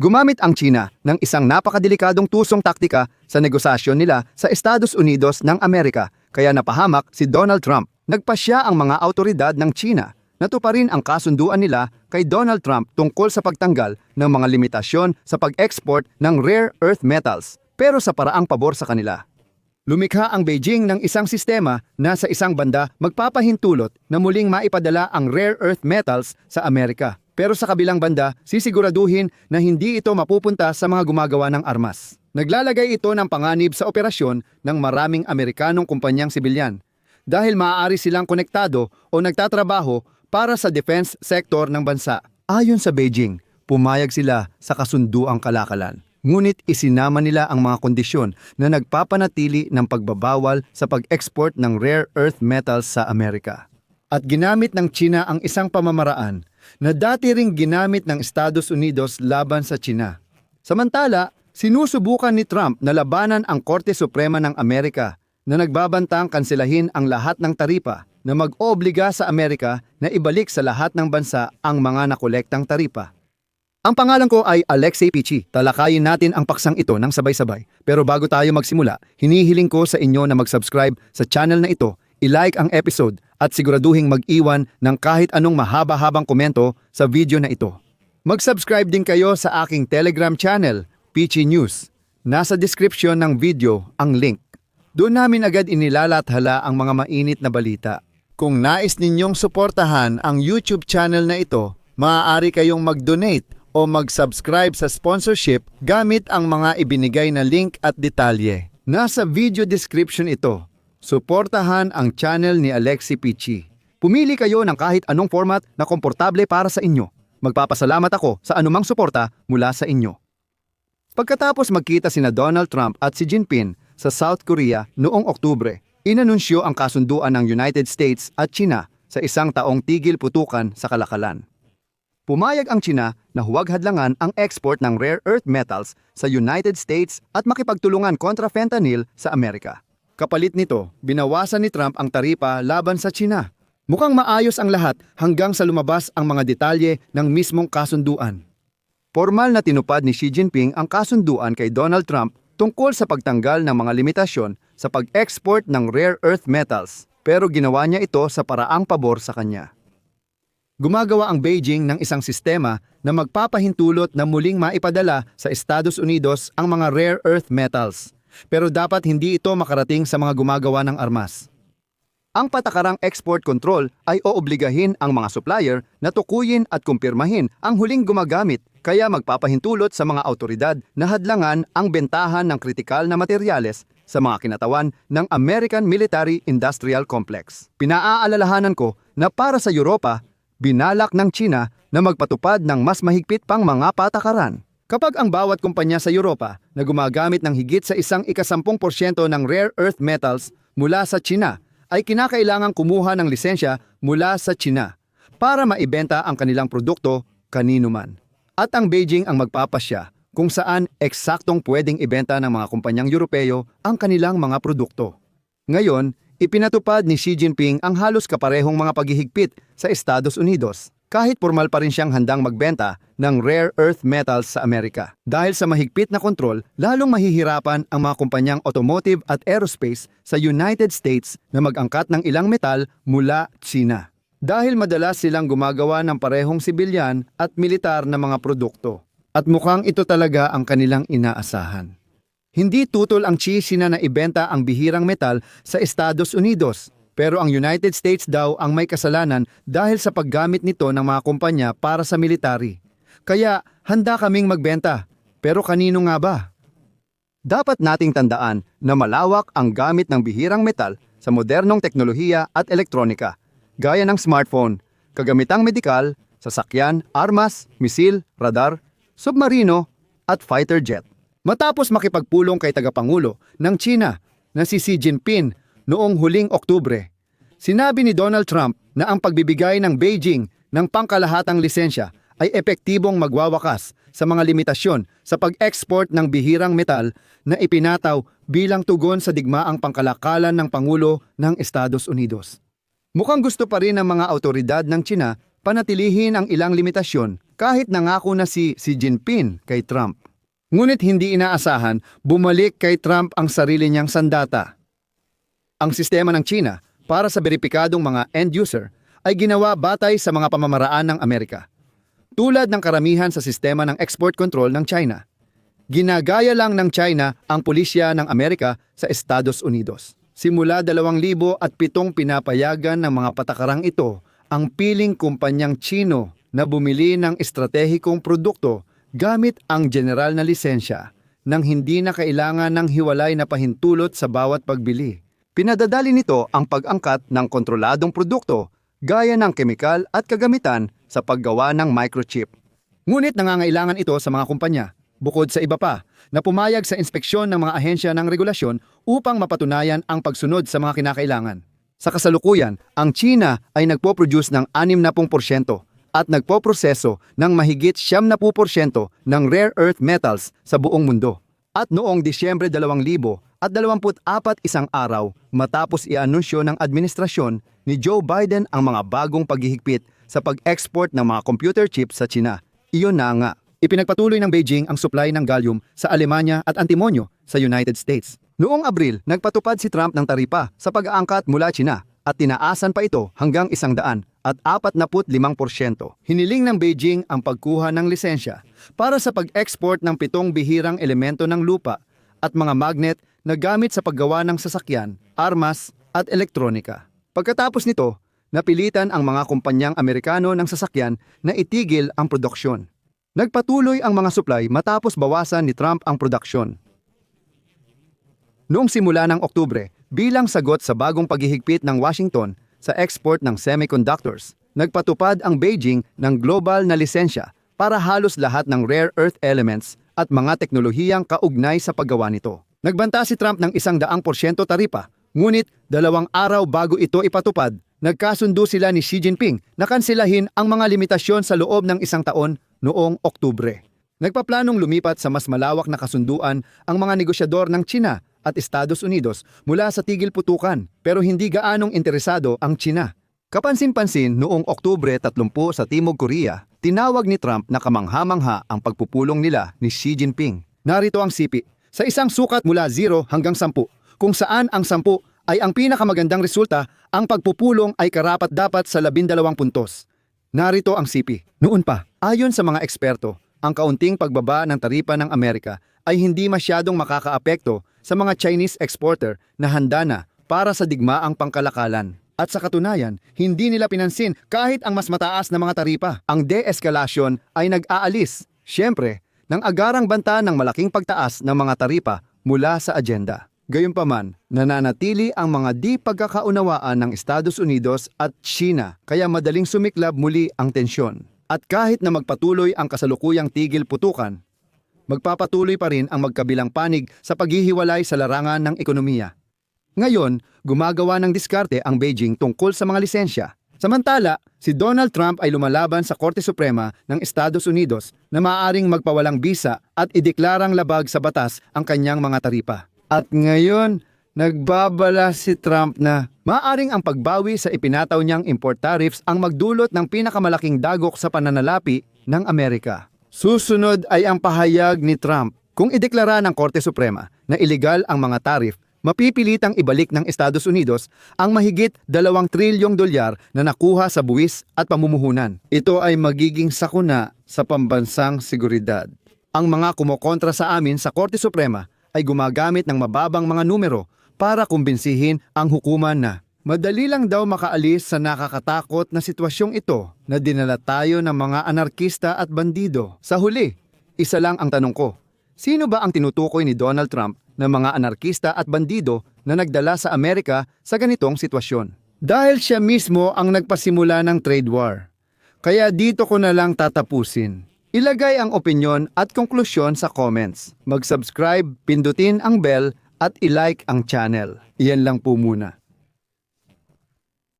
Gumamit ang China ng isang napakadelikadong tusong taktika sa negosasyon nila sa Estados Unidos ng Amerika kaya napahamak si Donald Trump. Nagpasya ang mga autoridad ng China na tuparin ang kasunduan nila kay Donald Trump tungkol sa pagtanggal ng mga limitasyon sa pag-export ng rare earth metals pero sa paraang pabor sa kanila. Lumikha ang Beijing ng isang sistema na sa isang banda magpapahintulot na muling maipadala ang rare earth metals sa Amerika. Pero sa kabilang banda, sisiguraduhin na hindi ito mapupunta sa mga gumagawa ng armas. Naglalagay ito ng panganib sa operasyon ng maraming Amerikanong kumpanyang sibilyan dahil maaari silang konektado o nagtatrabaho para sa defense sector ng bansa. Ayon sa Beijing, pumayag sila sa kasunduang kalakalan. Ngunit isinama nila ang mga kondisyon na nagpapanatili ng pagbabawal sa pag-export ng rare earth metals sa Amerika. At ginamit ng China ang isang pamamaraan na dati ring ginamit ng Estados Unidos laban sa China. Samantala, sinusubukan ni Trump na labanan ang Korte Suprema ng Amerika na nagbabantang kanselahin ang lahat ng taripa na mag-oobliga sa Amerika na ibalik sa lahat ng bansa ang mga nakolektang taripa. Ang pangalan ko ay Alexei Pichi. Talakayin natin ang paksang ito ng sabay-sabay. Pero bago tayo magsimula, hinihiling ko sa inyo na mag-subscribe sa channel na ito, i-like ang episode at siguraduhing mag-iwan ng kahit anong mahaba-habang komento sa video na ito. Mag-subscribe din kayo sa aking Telegram channel, Pichi News. Nasa description ng video ang link. Doon namin agad inilalathala ang mga mainit na balita. Kung nais ninyong suportahan ang YouTube channel na ito, maaari kayong mag-donate o mag-subscribe sa sponsorship gamit ang mga ibinigay na link at detalye. Nasa video description ito. Suportahan ang channel ni Alexi Pichi. Pumili kayo ng kahit anong format na komportable para sa inyo. Magpapasalamat ako sa anumang suporta mula sa inyo. Pagkatapos magkita sina Donald Trump at si Jinping sa South Korea noong Oktubre, inanunsyo ang kasunduan ng United States at China sa isang taong tigil putukan sa kalakalan. Pumayag ang China na huwag hadlangan ang export ng rare earth metals sa United States at makipagtulungan kontra fentanyl sa Amerika. Kapalit nito, binawasan ni Trump ang taripa laban sa China. Mukhang maayos ang lahat hanggang sa lumabas ang mga detalye ng mismong kasunduan. Formal na tinupad ni Xi Jinping ang kasunduan kay Donald Trump tungkol sa pagtanggal ng mga limitasyon sa pag-export ng rare earth metals pero ginawa niya ito sa paraang pabor sa kanya. Gumagawa ang Beijing ng isang sistema na magpapahintulot na muling maipadala sa Estados Unidos ang mga rare earth metals. Pero dapat hindi ito makarating sa mga gumagawa ng armas. Ang patakarang export control ay oobligahin ang mga supplier na tukuyin at kumpirmahin ang huling gumagamit kaya magpapahintulot sa mga autoridad na hadlangan ang bentahan ng kritikal na materyales sa mga kinatawan ng American Military Industrial Complex. Pinaaalalahanan ko na para sa Europa, binalak ng China na magpatupad ng mas mahigpit pang mga patakaran. Kapag ang bawat kumpanya sa Europa na gumagamit ng higit sa isang ikasampung porsyento ng rare earth metals mula sa China ay kinakailangang kumuha ng lisensya mula sa China para maibenta ang kanilang produkto kanino man. At ang Beijing ang magpapasya kung saan eksaktong pwedeng ibenta ng mga kumpanyang Europeo ang kanilang mga produkto. Ngayon, ipinatupad ni Xi Jinping ang halos kaparehong mga paghihigpit sa Estados Unidos kahit formal pa rin siyang handang magbenta ng rare earth metals sa Amerika. Dahil sa mahigpit na kontrol, lalong mahihirapan ang mga kumpanyang automotive at aerospace sa United States na mag-angkat ng ilang metal mula China. Dahil madalas silang gumagawa ng parehong sibilyan at militar na mga produkto. At mukhang ito talaga ang kanilang inaasahan. Hindi tutol ang China na ibenta ang bihirang metal sa Estados Unidos pero ang United States daw ang may kasalanan dahil sa paggamit nito ng mga kumpanya para sa military. Kaya handa kaming magbenta. Pero kanino nga ba? Dapat nating tandaan na malawak ang gamit ng bihirang metal sa modernong teknolohiya at elektronika, gaya ng smartphone, kagamitang medikal, sasakyan, armas, misil, radar, submarino, at fighter jet. Matapos makipagpulong kay tagapangulo ng China na si Xi Jinping noong huling Oktubre, sinabi ni Donald Trump na ang pagbibigay ng Beijing ng pangkalahatang lisensya ay epektibong magwawakas sa mga limitasyon sa pag-export ng bihirang metal na ipinataw bilang tugon sa digmaang pangkalakalan ng Pangulo ng Estados Unidos. Mukhang gusto pa rin ng mga autoridad ng China panatilihin ang ilang limitasyon kahit nangako na si Xi Jinping kay Trump. Ngunit hindi inaasahan, bumalik kay Trump ang sarili niyang sandata. Ang sistema ng China para sa beripikadong mga end user ay ginawa batay sa mga pamamaraan ng Amerika. Tulad ng karamihan sa sistema ng export control ng China. Ginagaya lang ng China ang pulisya ng Amerika sa Estados Unidos. Simula 2007 pinapayagan ng mga patakarang ito ang piling kumpanyang Chino na bumili ng estratehikong produkto gamit ang general na lisensya nang hindi na kailangan ng hiwalay na pahintulot sa bawat pagbili. Pinadadali nito ang pag-angkat ng kontroladong produkto gaya ng kemikal at kagamitan sa paggawa ng microchip. Ngunit nangangailangan ito sa mga kumpanya, bukod sa iba pa, na pumayag sa inspeksyon ng mga ahensya ng regulasyon upang mapatunayan ang pagsunod sa mga kinakailangan. Sa kasalukuyan, ang China ay nagpo-produce ng 60% at nagpo-proseso ng mahigit 70% ng rare earth metals sa buong mundo. At noong Disyembre 2000 at 24 isang araw matapos i-anunsyo ng administrasyon ni Joe Biden ang mga bagong paghihigpit sa pag-export ng mga computer chips sa China. Iyon na nga. Ipinagpatuloy ng Beijing ang supply ng gallium sa Alemanya at antimonyo sa United States. Noong Abril, nagpatupad si Trump ng taripa sa pag-aangkat mula China at tinaasan pa ito hanggang isang daan at 45%. Hiniling ng Beijing ang pagkuha ng lisensya para sa pag-export ng pitong bihirang elemento ng lupa at mga magnet na gamit sa paggawa ng sasakyan, armas at elektronika. Pagkatapos nito, napilitan ang mga kumpanyang Amerikano ng sasakyan na itigil ang produksyon. Nagpatuloy ang mga supply matapos bawasan ni Trump ang produksyon. Noong simula ng Oktubre, bilang sagot sa bagong paghihigpit ng Washington sa export ng semiconductors, nagpatupad ang Beijing ng global na lisensya para halos lahat ng rare earth elements at mga teknolohiyang kaugnay sa paggawa nito. Nagbanta si Trump ng isang daang porsyento taripa, ngunit dalawang araw bago ito ipatupad, nagkasundo sila ni Xi Jinping na kansilahin ang mga limitasyon sa loob ng isang taon noong Oktubre. Nagpaplanong lumipat sa mas malawak na kasunduan ang mga negosyador ng China at Estados Unidos mula sa tigil putukan pero hindi gaanong interesado ang China. Kapansin-pansin noong Oktubre 30 sa Timog Korea, tinawag ni Trump na kamangha-mangha ang pagpupulong nila ni Xi Jinping. Narito ang sipi, sa isang sukat mula 0 hanggang 10, kung saan ang 10 ay ang pinakamagandang resulta, ang pagpupulong ay karapat dapat sa 12 puntos. Narito ang sipi. Noon pa, ayon sa mga eksperto, ang kaunting pagbaba ng taripa ng Amerika ay hindi masyadong makakaapekto sa mga Chinese exporter na handa na para sa digmaang pangkalakalan. At sa katunayan, hindi nila pinansin kahit ang mas mataas na mga taripa. Ang de-escalation ay nag-aalis, syempre, ng agarang banta ng malaking pagtaas ng mga taripa mula sa agenda. Gayunpaman, nananatili ang mga di pagkakaunawaan ng Estados Unidos at China kaya madaling sumiklab muli ang tensyon. At kahit na magpatuloy ang kasalukuyang tigil putukan, magpapatuloy pa rin ang magkabilang panig sa paghihiwalay sa larangan ng ekonomiya. Ngayon, gumagawa ng diskarte ang Beijing tungkol sa mga lisensya. Samantala, si Donald Trump ay lumalaban sa Korte Suprema ng Estados Unidos na maaaring magpawalang bisa at ideklarang labag sa batas ang kanyang mga taripa. At ngayon, nagbabala si Trump na maaaring ang pagbawi sa ipinataw niyang import tariffs ang magdulot ng pinakamalaking dagok sa pananalapi ng Amerika. Susunod ay ang pahayag ni Trump. Kung ideklara ng Korte Suprema na iligal ang mga tarif, mapipilitang ibalik ng Estados Unidos ang mahigit 2 trilyong dolyar na nakuha sa buwis at pamumuhunan. Ito ay magiging sakuna sa pambansang seguridad. Ang mga kumokontra sa amin sa Korte Suprema ay gumagamit ng mababang mga numero para kumbinsihin ang hukuman na madali lang daw makaalis sa nakakatakot na sitwasyong ito na dinala tayo ng mga anarkista at bandido. Sa huli, isa lang ang tanong ko, sino ba ang tinutukoy ni Donald Trump na mga anarkista at bandido na nagdala sa Amerika sa ganitong sitwasyon? Dahil siya mismo ang nagpasimula ng trade war. Kaya dito ko na lang tatapusin. Ilagay ang opinyon at konklusyon sa comments. Mag-subscribe, pindutin ang bell at ilike ang channel. Iyan lang po muna.